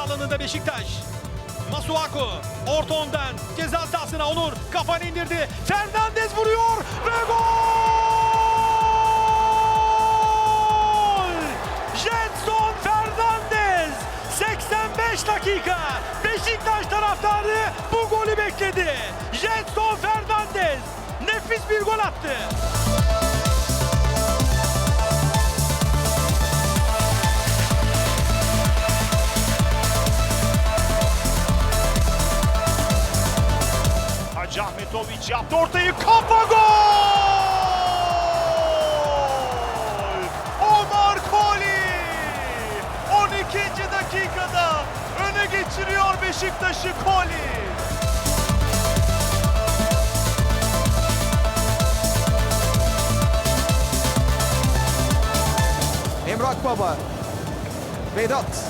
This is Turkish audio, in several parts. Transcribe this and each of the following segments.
alanında Beşiktaş. Masuaku orta ondan ceza sahasına Onur kafanı indirdi. Fernandez vuruyor ve gol! Jetson Fernandez 85 dakika Beşiktaş taraftarı bu golü bekledi. Jetson Fernandez nefis bir gol attı. Hacı Ahmetoviç yaptı ortayı kafa gol! Omar Koli! 12. dakikada öne geçiriyor Beşiktaş'ı Koli. Emrak Baba. Vedat.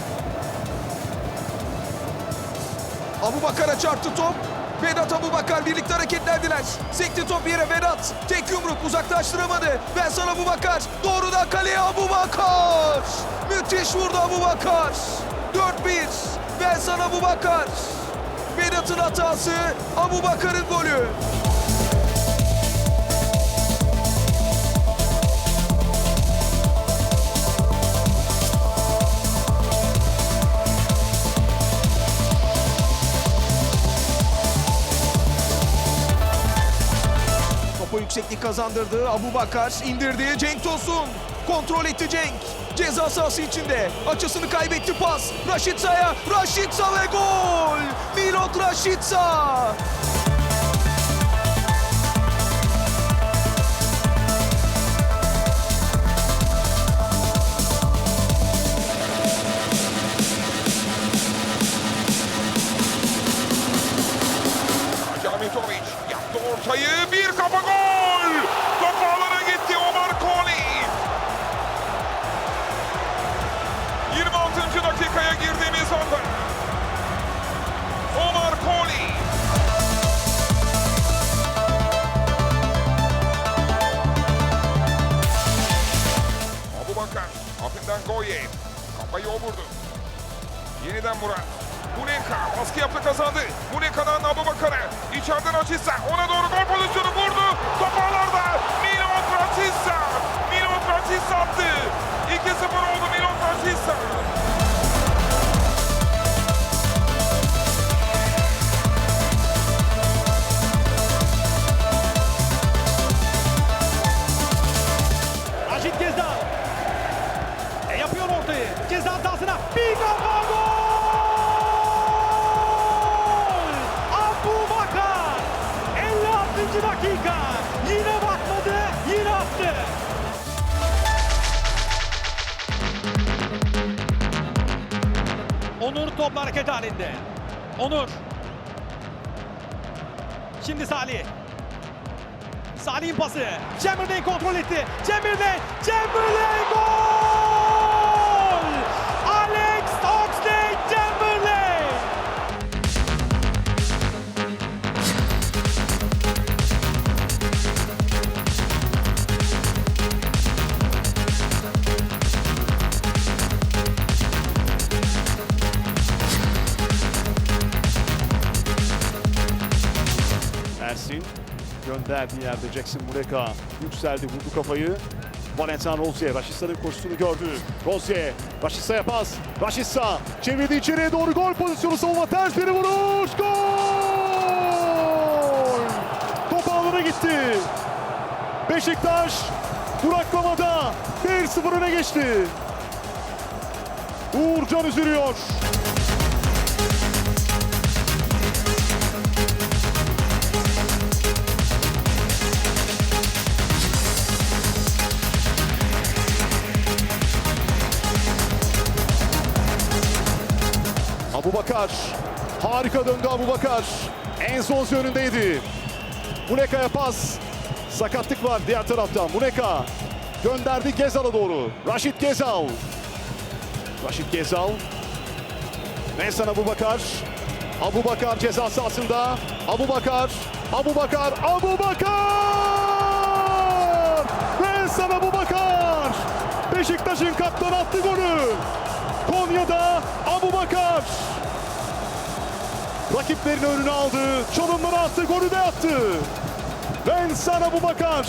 Abu Bakar'a çarptı top. Vedat Abu Bakar birlikte hareketlendiler. Sekti top yere Vedat. Tek yumruk uzaklaştıramadı. Ben sana Abu Bakar. Doğrudan kaleye Abu Bakar. Müthiş vurdu Abu Bakar. 4-1. Ben sana Abu Bakar. Vedat'ın hatası. Abu Bakar'ın golü. Yükseklik kazandırdı. Abu Bakar indirdi. Cenk Tosun. Kontrol etti Cenk. Ceza sahası içinde. Açısını kaybetti pas. Raşitsa'ya. Raşitsa ve gol. Milot Raşitsa. Gönderdiği yerde Jackson Muleka yükseldi vurdu kafayı. Valentin Rozier Raşitsa'nın koşusunu gördü. Rozier Raşitsa'ya pas. Raşitsa çevirdi içeriye doğru gol pozisyonu savunma ters bir vuruş. Gol! Top ağlara gitti. Beşiktaş duraklamada 1-0 öne geçti. Uğurcan üzülüyor. Abu Bakar. Harika döndü Abu Bakar. En son önündeydi. Muleka'ya pas. Sakatlık var diğer taraftan. Muleka gönderdi Gezal'a doğru. Raşit Gezal. Raşit Gezal. Mensan Abu Bakar. Abu Bakar ceza sahasında. Abu Bakar. Abu Bakar. Abu Bakar! Mensan Abu Bakar. Beşiktaş'ın kaptanı attı golü. Konya'da Abu Bakar. Rakiplerini önüne aldı. Çalımları attı. Golü de attı. Vincent Abu Bakar.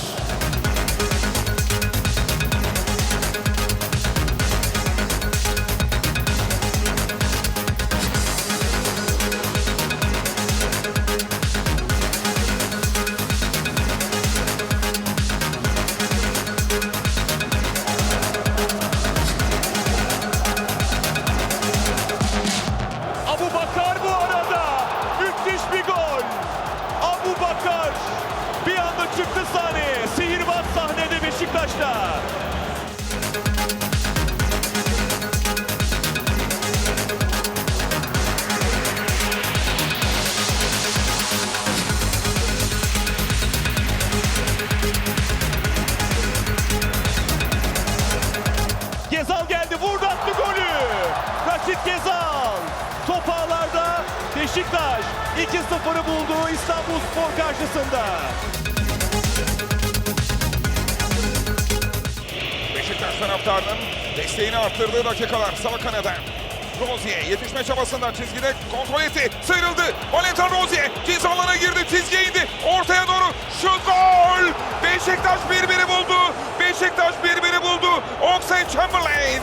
Çabasında çizgide kontrol etti. Sıyrıldı. Valentin Rozier ceza alanına girdi. Çizgiye indi. Ortaya doğru şut gol. Beşiktaş birbiri buldu. Beşiktaş birbiri buldu. Oxlade Chamberlain.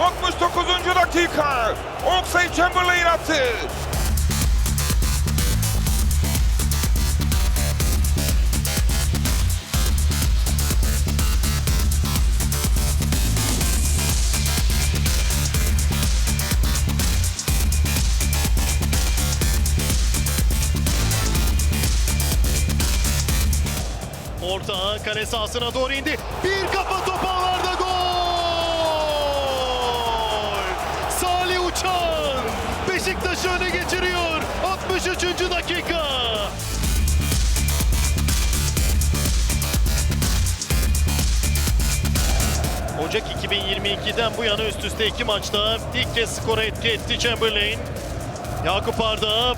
69. dakika. Oxlade Chamberlain attı. Kale sahasına doğru indi. Bir kafa top ağlarda gol! Salih Uçan Beşiktaş'ı öne geçiriyor. 63. dakika. Ocak 2022'den bu yana üst üste iki maçta ilk kez skora etki etti Chamberlain. Yakup Arda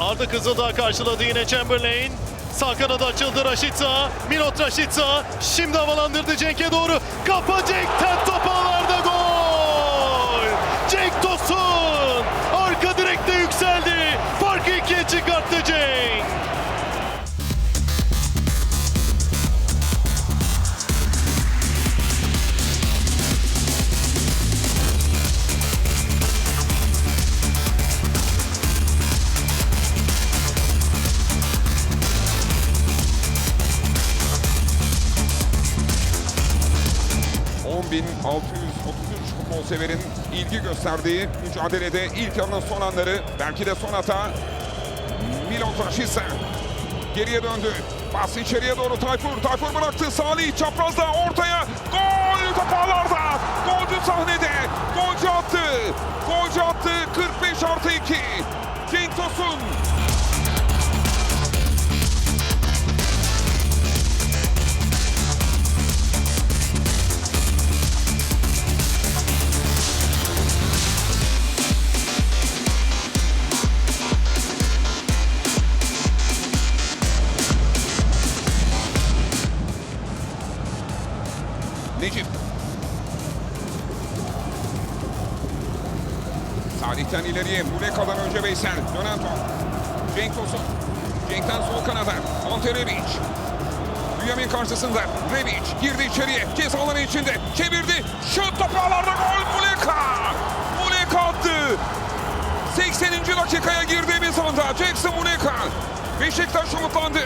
Arda Kızıldağ karşıladı yine Chamberlain. Sağ kanada açıldı Raşitsa. Milot Raşitsa. Şimdi havalandırdı Cenk'e doğru. Kafa Cenk'ten top ağlarda gol. Cenk Tosun. Severin ilgi gösterdiği mücadelede ilk yarının son anları belki de son hata Milot Rashica geriye döndü. Pas içeriye doğru Tayfur. Tayfur bıraktı. Salih çaprazda ortaya. Gol top ağlarda. Golcü sahnede. Golcü attı. Golcü attı. Top. Cenk Tosun. Cenk'ten sol kanada. Ante Rebic. Bünyamin karşısında. Rebic girdi içeriye. Ceza alanı içinde. Çevirdi. Şut topu ağlarda gol. Muleka. Muleka attı. 80. dakikaya girdiğimiz anda Jackson Muleka. Beşiktaş umutlandı.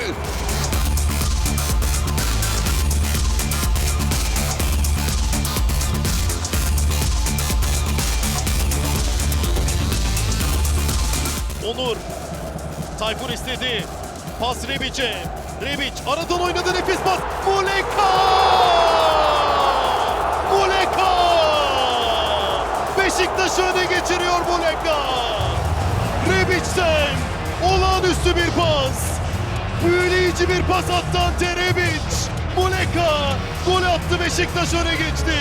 Onur. Tayfur istedi. Pas Rebic'e. Rebic aradan oynadı nefis pas. Muleka! Muleka! Beşiktaş'ı öne geçiriyor Muleka. Rebic'ten olağanüstü bir pas. Büyüleyici bir pas attı Ante Rebic. Muleka gol attı Beşiktaş öne geçti.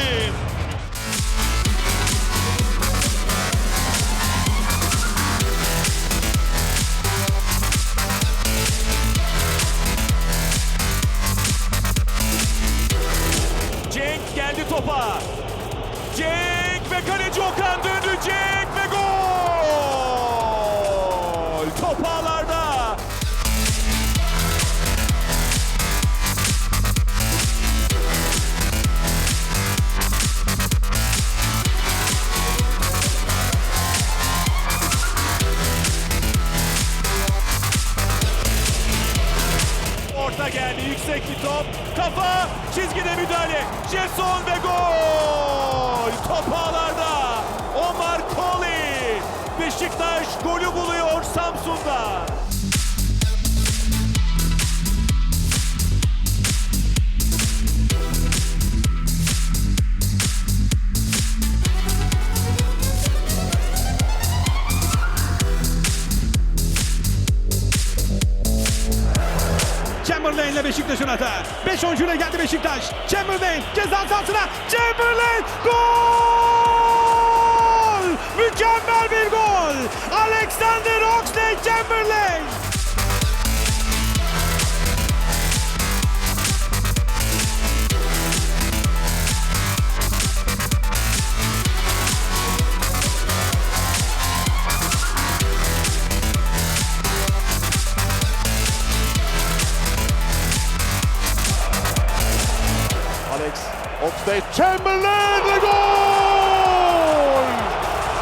Chamberlain ve gol!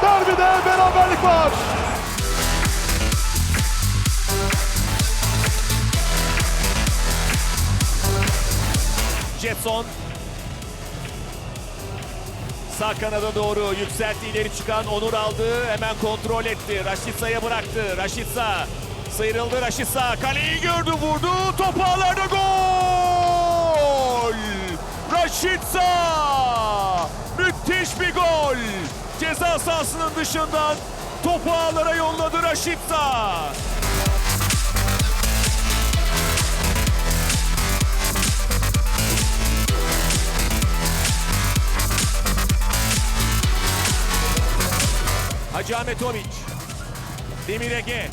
Derbide beraberlik var. Jetson. Sağ kanada doğru yükseltti ileri çıkan Onur aldı. Hemen kontrol etti. Raşitsa'ya bıraktı. Raşitsa sıyrıldı Raşitsa. Kaleyi gördü vurdu. Top ağlarda gol! Raşitsa! Müthiş bir gol! Ceza sahasının dışından topu ağlara yolladı Raşitsa. Hacı Ahmetoviç. Demir Ege.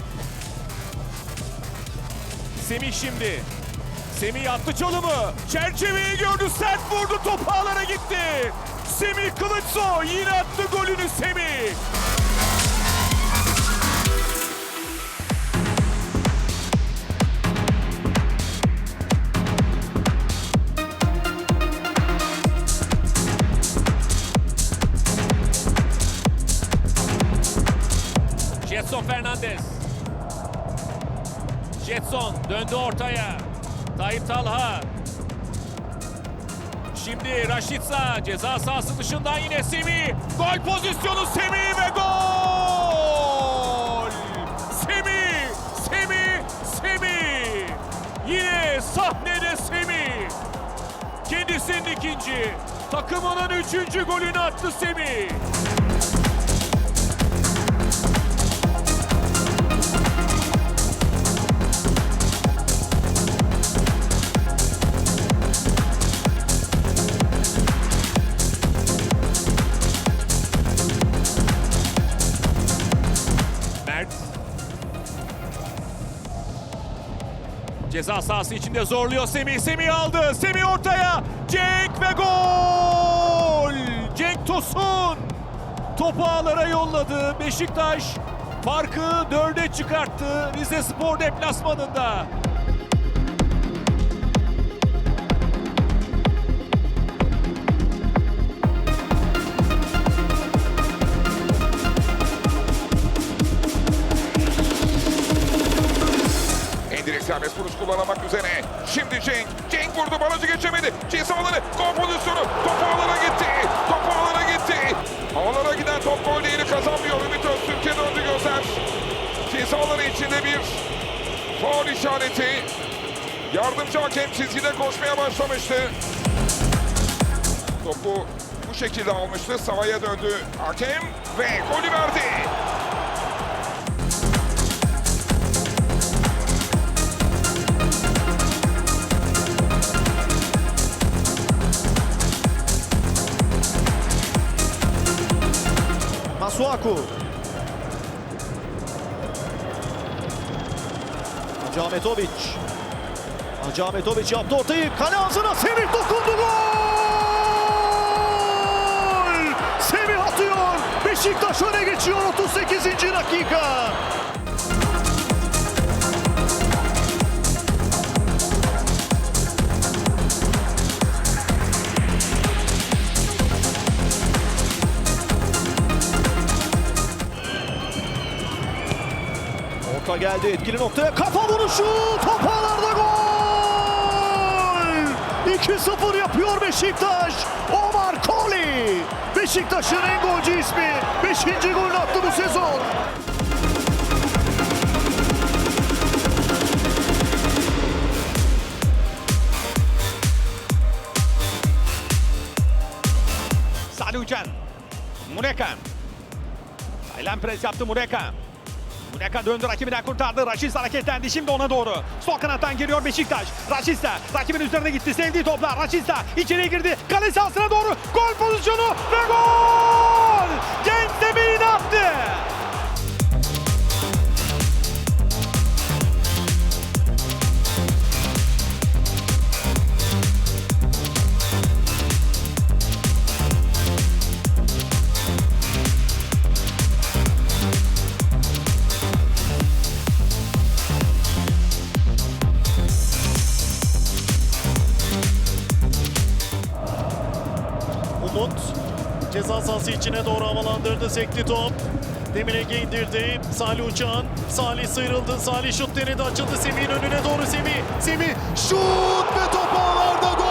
Semih şimdi. Semih attı çalımı. Çerçeveyi gördü. Sert vurdu. Top ağlara gitti. Semih Kılıçsoy yine attı golünü Semih. Jetson Fernandez. Jetson döndü ortaya. Tayyip Talha. Şimdi Raşitsa ceza sahası dışından yine Semih. Gol pozisyonu Semih ve gol! Semih! Semih! Semih! Yine sahnede Semih. Kendisinin ikinci, takımının üçüncü golünü attı Semih. Ceza sahası içinde zorluyor Semih. Semih aldı. Semih ortaya. Cenk ve gol! Cenk Tosun. Topu ağlara yolladı. Beşiktaş farkı dörde çıkarttı. Rize Spor deplasmanında. Başlamıştı. Topu bu şekilde almıştı. Sahaya döndü hakem ve golü verdi. Masuaku. Hacı Ahmetoviç. Hacı Ahmetoviç yaptı ortayı. Kale ağzına Semih dokundu gol! Semih atıyor. Beşiktaş öne geçiyor 38. dakika. Orta geldi etkili noktaya kafa vuruşu topa 2-0 yapıyor Beşiktaş. Omar Koli. Beşiktaş'ın en golcü ismi. 5. golünü attı bu sezon. Salih Uçan. Muneka. Taylan pres yaptı Muneka. Muneka döndü rakibinden kurtardı. Raşit hareketlendi şimdi ona doğru. Sol kanattan giriyor Beşiktaş. Raşitsa rakibin üzerine gitti. Sevdiği toplar. Raşitsa içeriye girdi. Kale sahasına doğru. Gol pozisyonu ve gol! Genç Semih'in attı. Havalandırdı. Sekti top. Demirege indirdi. Salih Uçan. Salih sıyrıldı. Salih şut denedi. Açıldı Semih'in önüne doğru Semih. Semih şut ve top ağlarda gol!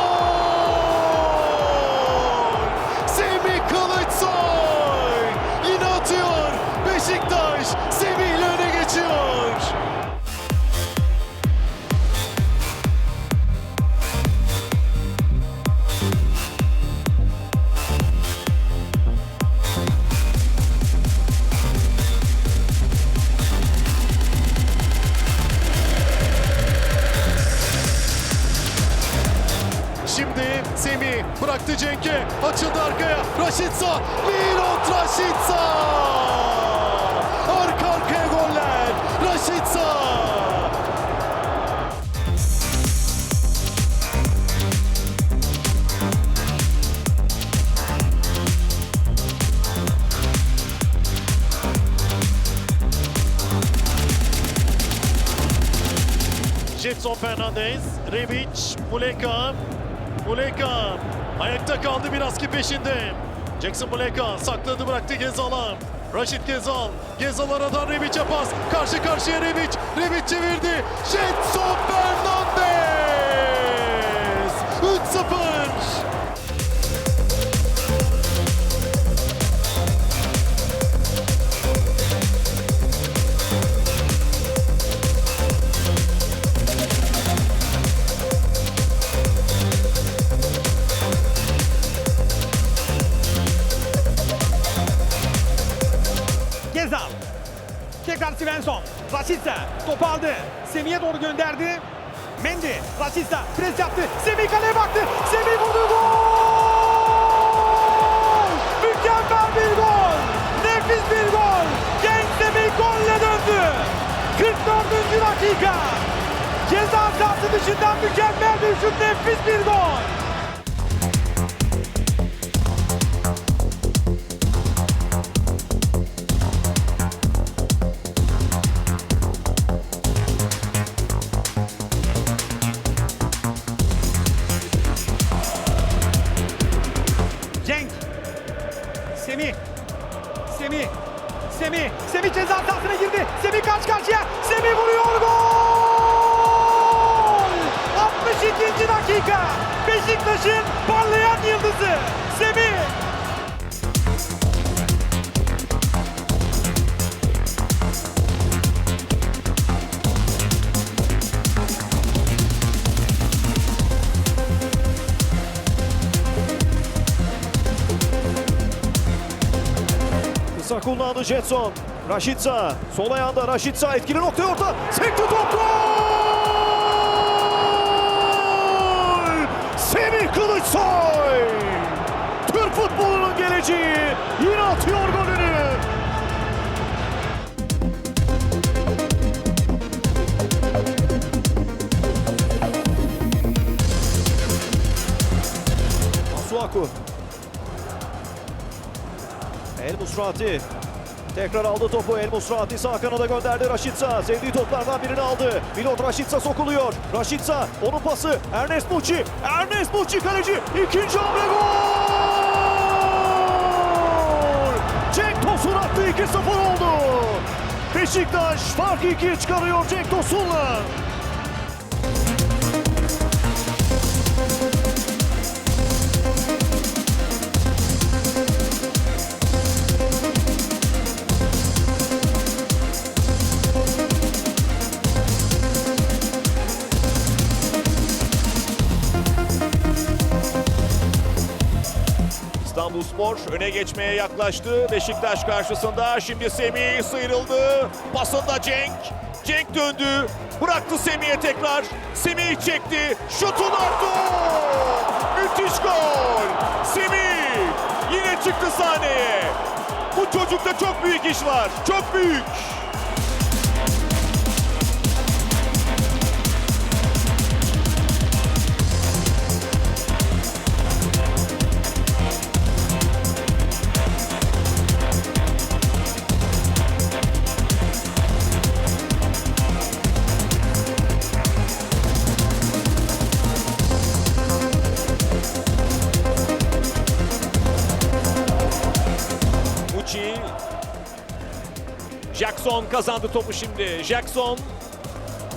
Rebic, Muleka, Muleka ayakta kaldı biraz ki peşinde. Jackson Muleka sakladı bıraktı Gezal'a. Raşit Gezal, Gezal aradan Rebic'e pas. Karşı karşıya Rebic, Rebic çevirdi. Jetson Fernandez! 3-0! Svensson. Rashica topu aldı. Semih'e doğru gönderdi. Mendy. Rashica pres yaptı. Semih kaleye baktı. Semih vurdu. Gol! Mükemmel bir gol. Nefis bir gol. Genç Semih golle döndü. 44. dakika. Ceza sahası dışından mükemmel bir şut. Nefis bir gol. Jetson. Raşitsa. Sol ayağında Raşitsa etkili noktaya orta. Sekti top gol! Semih Kılıçsoy! Türk futbolunun geleceği yine atıyor golünü. Masuaku. El Musrati. Tekrar aldı topu. El Musrati sağ kanada gönderdi Raşitsa. Sevdiği toplardan birini aldı. Milot Raşitsa sokuluyor. Raşitsa onun pası. Ernest Muçi. Ernest Muçi kaleci. İkinci hamle gol! Cenk Tosun attı 2-0 oldu. Beşiktaş farkı ikiye çıkarıyor Cenk Tosun'la. İstanbulspor öne geçmeye yaklaştı. Beşiktaş karşısında şimdi Semih sıyrıldı. Pasında Cenk. Cenk döndü. Bıraktı Semih'e tekrar. Semih çekti. Şutun attı. Müthiş gol. Semih yine çıktı sahneye. Bu çocukta çok büyük iş var. Çok büyük. Jackson kazandı topu şimdi. Jackson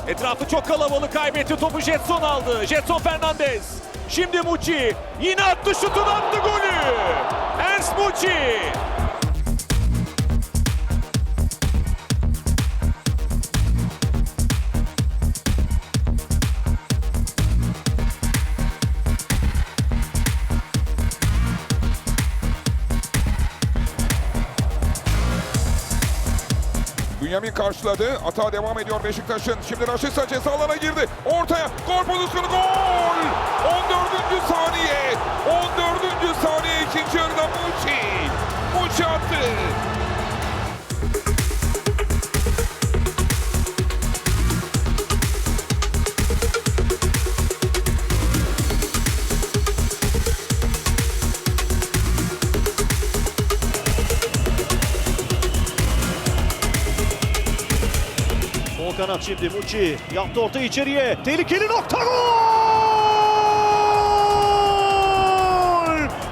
etrafı çok kalabalık kaybetti. Topu Jetson aldı. Jetson Fernandez. Şimdi Muçi. Yine attı şutunu attı golü. Ernst Muçi. Bünyamin karşıladı. Ata devam ediyor Beşiktaş'ın. Şimdi Raşitsa ceza alana girdi. Ortaya gol pozisyonu gol! 14. saniye. 14. saniye ikinci yarıda Muçi. Muçi attı. Kanat şimdi Muçi yaptı orta içeriye. Tehlikeli nokta gol!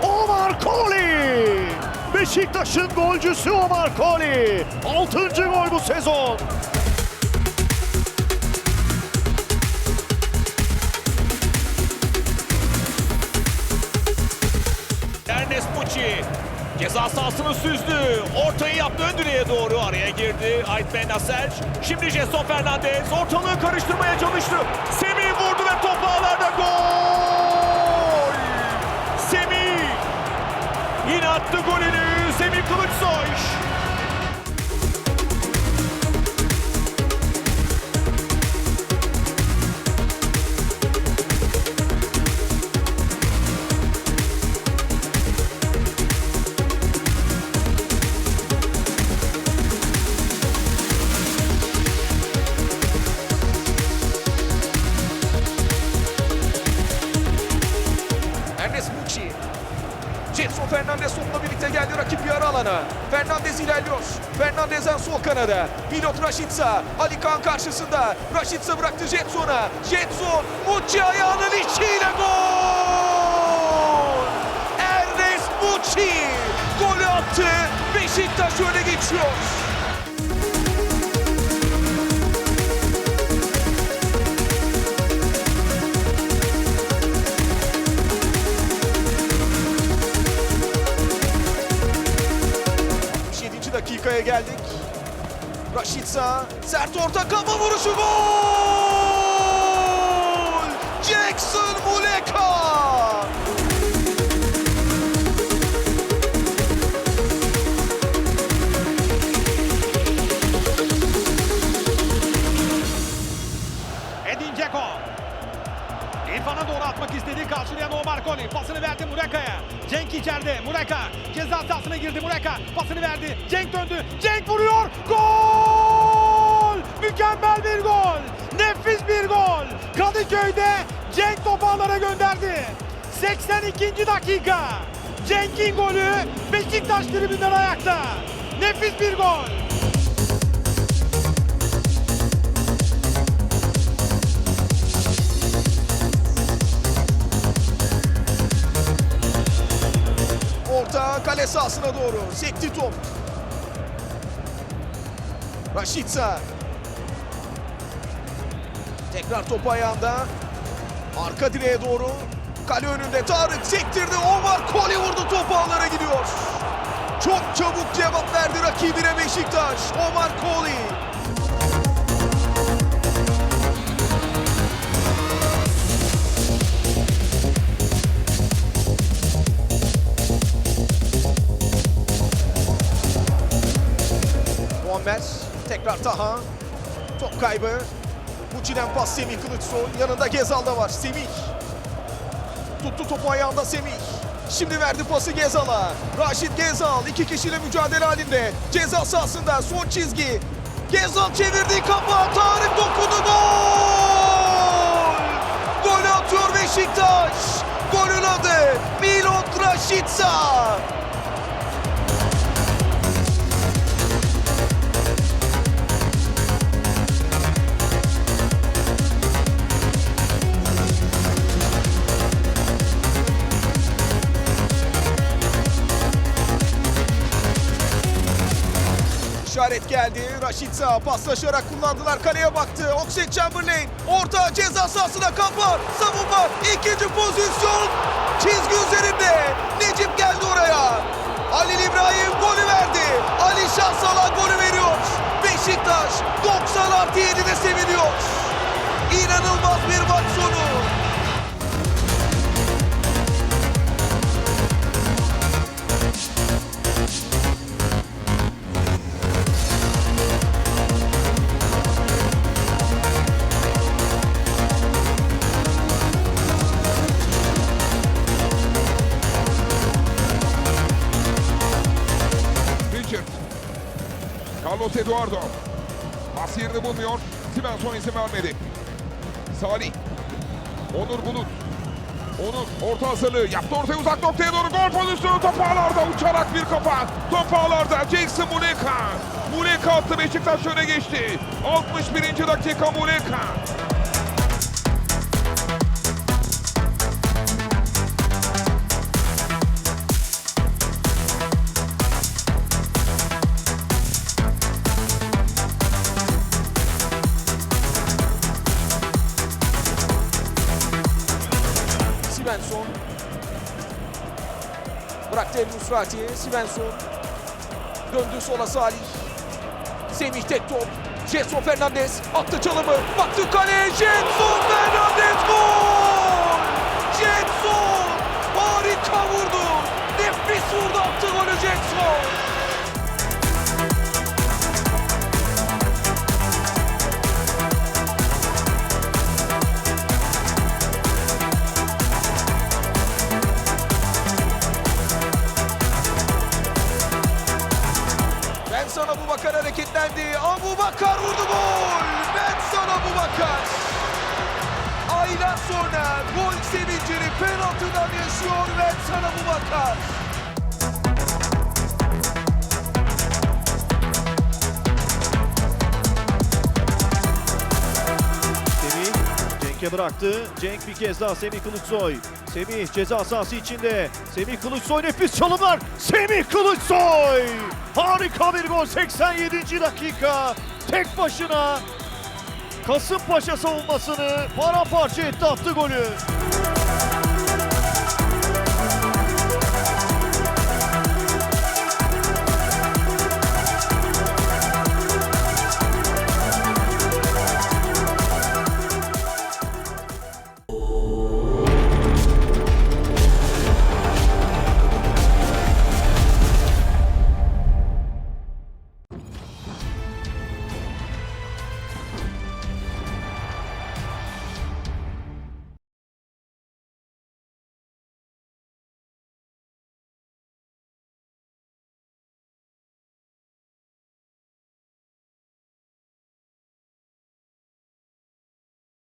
Omar Koli! Beşiktaş'ın golcüsü Omar Koli. Altıncı gol bu sezon. Ceza sahasını süzdü. Ortayı yaptı ön direğe doğru araya girdi. Ait Ben Nasser. Şimdi Jason Fernandez ortalığı karıştırmaya çalıştı. Semih Pilot Raşitsa. Ali Kaan karşısında. Raşitsa bıraktı Jetson'a. Jetson Muçi ayağının içiyle gol! Ernest Muçi golü attı. Beşiktaş öne geçiyor. ...7. dakikaya geldik. Raşitsa sert orta kafa vuruşu gol! Jackson Muleka! Edin Dzeko. İrfan'a doğru atmak istedi. Karşılayan Omar Koli. Pasını verdi Mureka'ya. Cenk içeride. Mureka. Ceza sahasına girdi Mureka. Pasını verdi. Cenk döndü. Cenk vuruyor. Gol! Mükemmel bir gol. Nefis bir gol. Kadıköy'de Cenk topu ağlara gönderdi. 82. dakika. Cenk'in golü Beşiktaş tribünden ayakta. Nefis bir gol. Orta kale sahasına doğru sekti top. Rashica. Tekrar topu ayağında. Arka direğe doğru. Kale önünde Tarık sektirdi. Omar Koli vurdu topu ağlara gidiyor. Çok çabuk cevap verdi rakibine Beşiktaş. Omar Koli. Muammer tekrar Taha. Top kaybı. Bucinen pas Semih Kılıçsoy. Yanında Gezal da var. Semih. Tuttu topu ayağında Semih. Şimdi verdi pası Gezal'a. Raşit Gezal iki kişiyle mücadele halinde. Ceza sahasında son çizgi. Gezal çevirdi kafa. Tarık dokundu. Gol! Gol atıyor Beşiktaş. Golün adı Milot Raşitsa. Geldi. Raşitsa paslaşarak kullandılar. Kaleye baktı. Oxlade Chamberlain. Orta ceza sahasına kafa. Savunma. ikinci pozisyon. Çizgi üzerinde. Necip geldi oraya. Halil İbrahim golü verdi. Ali Şahsalan golü veriyor. Beşiktaş 90 artı 7'de seviniyor. İnanılmaz bir maç sonu. Eduardo. Pas yerini bulmuyor. Svensson izin vermedi. Salih. Onur Bulut. Onur orta hazırlığı yaptı ortaya uzak noktaya doğru gol pozisyonu top ağlarda uçarak bir kafa. Top ağlarda Jackson Muleka. Muleka attı Beşiktaş öne geçti. 61. dakika Muleka. Musrati. Svensson. Döndü sola Salih. Semih tek top. Jetson Fernandez attı çalımı. Baktı kaleye. Jetson Fernandez gol! Jetson harika vurdu. Nefis vurdu attı golü Jetson. Ben sana bu bakar hareketlendi. Abu Bakar vurdu gol. Ben sana bu bakar. Aylar sonra gol sevincini penaltıdan yaşıyor. Ben sana Cenk'e bıraktı. Cenk bir kez daha Semih Kılıçsoy. Semih ceza sahası içinde. Semih Kılıçsoy nefis çalımlar. Semih Kılıçsoy! Harika bir gol 87. dakika. Tek başına Kasımpaşa savunmasını paramparça etti attı golü.